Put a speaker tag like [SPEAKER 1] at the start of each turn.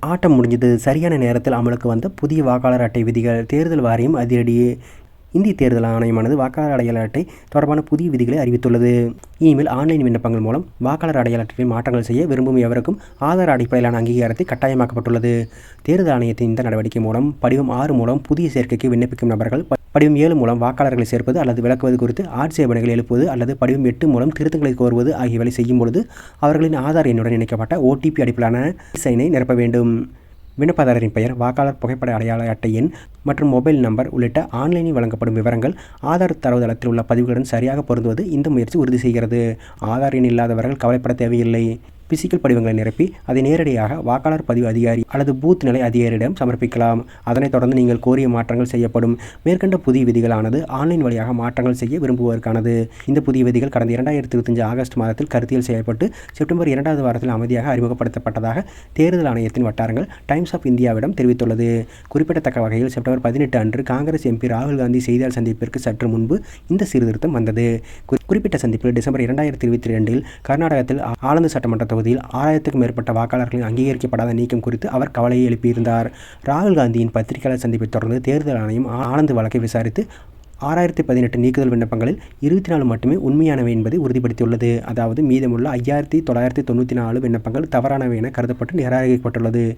[SPEAKER 1] ஆட்டம் முடிஞ்சது. சரியான நேரத்தில் அமலுக்கு வந்த புதிய வாக்காளர் அட்டை விதிகள் தேர்தல் வாரியம் அதிரடியே. இந்திய தேர்தல் ஆணையமானது வாக்காளர் அடையாள அட்டை தொடர்பான புதிய விதிகளை அறிவித்துள்ளது. இனிமேல் ஆன்லைன் விண்ணப்பங்கள் மூலம் வாக்காளர் அடையாள அட்டையில் மாற்றங்கள் செய்ய விரும்பும் எவருக்கும் ஆதார் அடிப்படையிலான அங்கீகாரத்தை கட்டாயமாக்கப்பட்டுள்ளது. தேர்தல் ஆணையத்தின் இந்த நடவடிக்கை மூலம் படிவம் ஆறு மூலம் புதிய சேர்க்கைக்கு விண்ணப்பிக்கும் நபர்கள் படிவம் ஏழு மூலம் வாக்காளர்களை சேர்ப்பது அல்லது விளக்குவது குறித்து ஆட்சேபனைகள் எழுப்புவது அல்லது படிவம் எட்டு மூலம் திருத்தங்களை கோருவது ஆகியவை செய்யும் பொழுது அவர்களின் ஆதார் எண்ணுடன் இணைக்கப்பட்ட ஓடிபி அடிப்படையிலான சைனை நிரப்ப வேண்டும். விண்ணப்பதாரரின் பெயர் வாக்காளர் புகைப்பட அடையாள அட்டை எண் மற்றும் மொபைல் நம்பர் உள்ளிட்ட ஆன்லைனில் வழங்கப்படும் விவரங்கள் ஆதார் தரவுதளத்தில் உள்ள பதிவுகளுடன் சரியாக பொருந்துவது இந்த முயற்சி உறுதி செய்கிறது. ஆதார் எண் இல்லாதவர்கள் கவலைப்பட தேவையில்லை. பிசிக்கல் படிவங்களை நிரப்பி அதை நேரடியாக வாக்காளர் பதிவு அதிகாரி அல்லது பூத் நிலை அதிகாரியிடம் சமர்ப்பிக்கலாம். அதனைத் தொடர்ந்து நீங்கள் கோரிய மாற்றங்கள் செய்யப்படும். மேற்கண்ட புதிய விதிகளானது ஆன்லைன் வழியாக மாற்றங்கள் செய்ய விரும்புவதற்கானது இந்த புதிய விதிகள் கடந்த இரண்டாயிரத்தி இருபத்தஞ்சு ஆகஸ்ட் மாதத்தில் கருத்தியல் செய்யப்பட்டு செப்டம்பர் இரண்டாவது வாரத்தில் அமைதியாக அறிமுகப்படுத்தப்பட்டதாக தேர்தல் ஆணையத்தின் வட்டாரங்கள் டைம்ஸ் ஆஃப் இந்தியாவிடம் தெரிவித்துள்ளது. குறிப்பிடத்தக்க வகையில் செப்டம்பர் பதினெட்டு அன்று காங்கிரஸ் எம்பி ராகுல் காந்தி செய்தியாளர் சந்திப்பிற்கு சற்று முன்பு இந்த சீர்திருத்தம் வந்தது. குறிப்பிட்ட சந்திப்பில் டிசம்பர் இரண்டாயிரத்தி இருபத்தி ரெண்டில் கர்நாடகத்தில் ஆளுநர் சட்டமன்ற தொகுதியில் ஆயிரத்துக்கும் மேற்பட்ட வாக்காளர்களின் அங்கீகரிக்கப்படாத நீக்கம் குறித்து அவர் கவலையை எழுப்பியிருந்தார். ராகுல் காந்தியின் பத்திரிகையாளர் சந்திப்பை தொடர்ந்து தேர்தல் ஆணையம் ஆனந்த் வழக்கை விசாரித்து ஆறாயிரத்தி பதினெட்டு நீக்குதல் விண்ணப்பங்களில் இருபத்தி நாலு மட்டுமே உண்மையானவை என்பதை உறுதிப்படுத்தியுள்ளது. அதாவது மீதமுள்ள ஐயாயிரத்தி தொள்ளாயிரத்தி தொண்ணூற்றி நாலு விண்ணப்பங்கள் தவறானவை என கருதப்பட்டு நிராகரிக்கப்பட்டுள்ளது.